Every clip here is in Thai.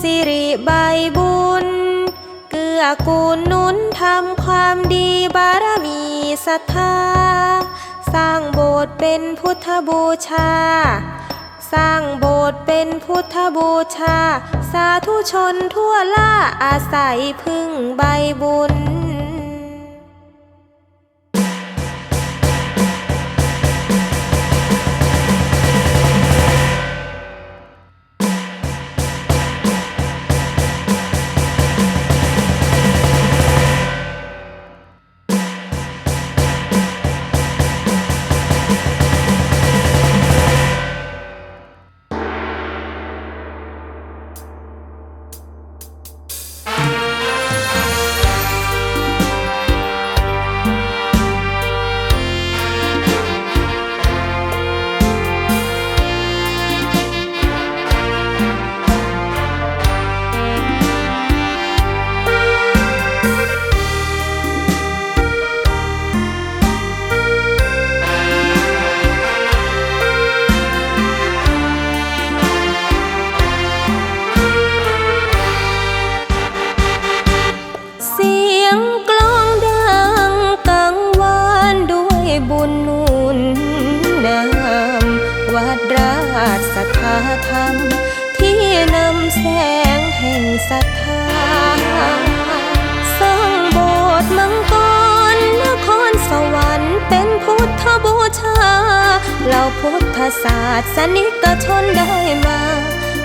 สิริใบบุญ เกื้อกูลนุนทำความดีบารมีศรัทธา สร้างโบสถ์เป็นพุทธบูชา สร้างโบสถ์เป็นพุทธบูชา สาธุชนทั่วล่าอาศัยพึ่งใบบุญ ราชสัทธาธรรม ที่นำแสงแห่งศรัทธาสร้างโบสถ์มังกรนครสวรรค์เป็นพุทธบูชาเหล่าพุทธศาสนิกชนได้มา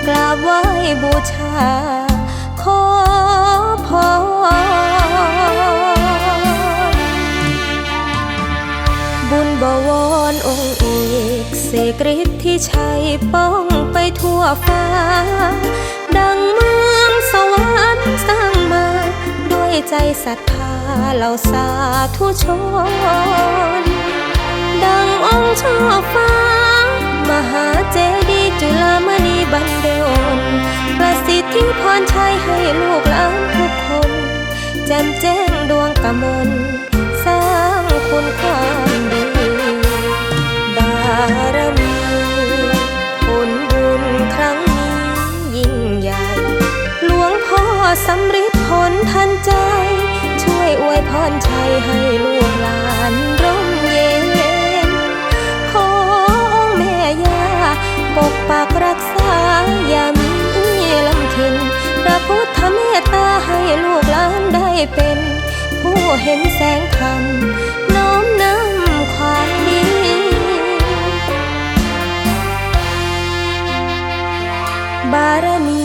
กราบไหว้บูชา ขอพร บวรองค์เอกเสกฤทธิ์ที่ชัยป้องไปทั่วฟ้า ดังเมืองสวรรค์สร้างมา ด้วยใจศรัทธาเหล่าสาธุชน ดังองค์ช่อฟ้า มหาเจดีย์จุฬามณีบันเดลประสิทธิพรชัยให้ลูกหลานทุกคน แจ่มแจ้งดวงกมลสร้างคุณควา วยอวยพรชัยให้ลูกหลานร่มเย็น ขอองค์แม่ยาปกปักรักษาอย่ามีลำเค็นพระพุทธเมตตาให้ลูกหลานได้เป็น ผู้เห็นแสงธรรมน้อมนำความดี บารมี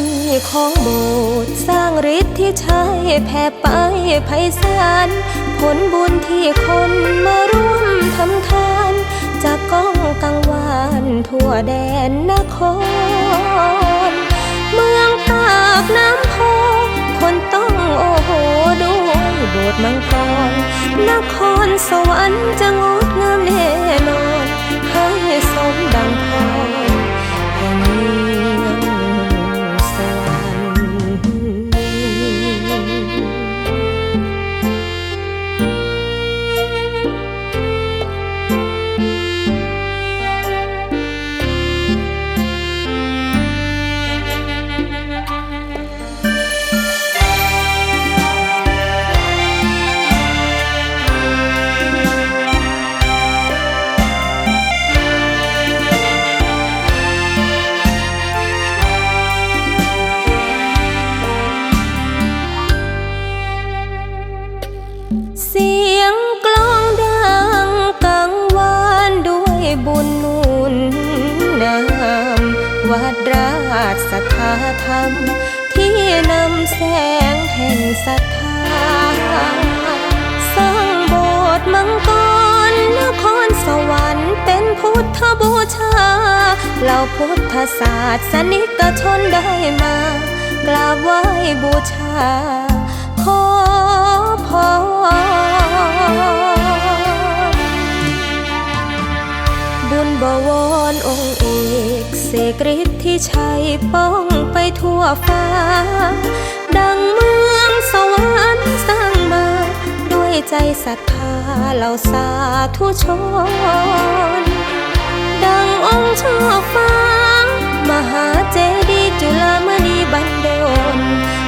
ของโบสถ์สร้างฤทธิ์ที่ใช้แผ่ไปไพศาลผลบุญที่คนมาร่วมทำทานจากก้องกังวานทั่วแดนนคร เมืองปากน้ำโพคนต้องโอ้โหด้วยโบสถ์มังกรนครสวรรค์จะงดงามแน่นอน ให้สมดังพร ธาธรรม ที่นำแสงแห่งศรัทธาสร้างโบสถ์มังกรนครสวรรค์เป็นพุทธบูชาเหล่าพุทธศาสนิกชนได้มากราบไหว้บูชา ขอพร เสกฤทธิ์ที่ชัยป้องไปทั่วฟ้า ดังเมืองสวรรค์สร้างมา ด้วยใจศรัทธาเหล่าสาธุชน ดังองค์ช่อฟ้า มหาเจดีย์จุฬามณีบันดล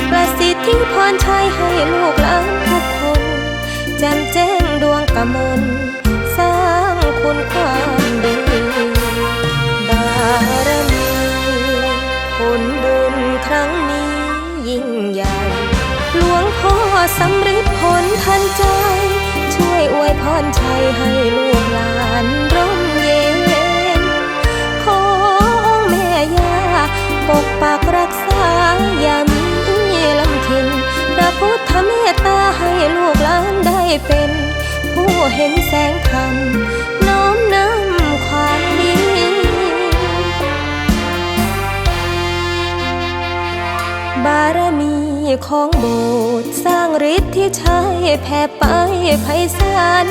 ประสิทธิพรชัยให้ลูกหลานทุกคน แจ่มแจ้งดวงกมลสร้างคุณควา ใจ ช่วยอวยพรชัยให้ลูกหลานร่มเย็น ขอองค์แม่ย่าปกปักรักษาอย่ามีลำเค็นพระพุทธเมตตาให้ลูกหลานได้เป็น ผู้เห็นแสงธรรมน้อมนำความดีบารมี ของโบสถ์สร้างฤทธิ์ที่ใช้แผ่ไปไพศาล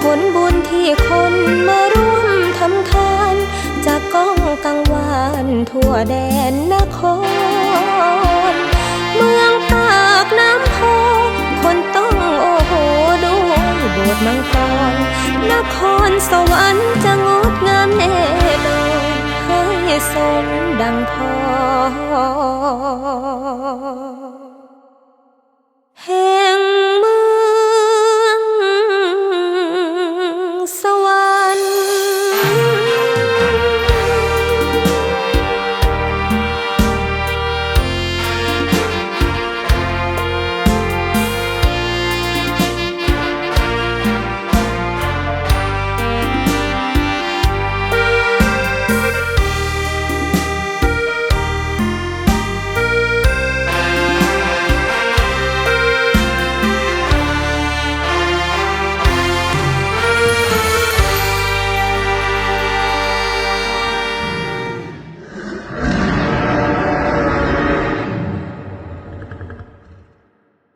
ผลบุญที่คนมาร่วมทำทานจากก้องกังวานทั่วแดนนคร เมืองปากน้ำโพคนต้องโอ้โหด้วยโบสถ์มังกรนครสวรรค์จะงดงามแน่นอนให้สมดังพอ แห่งเมื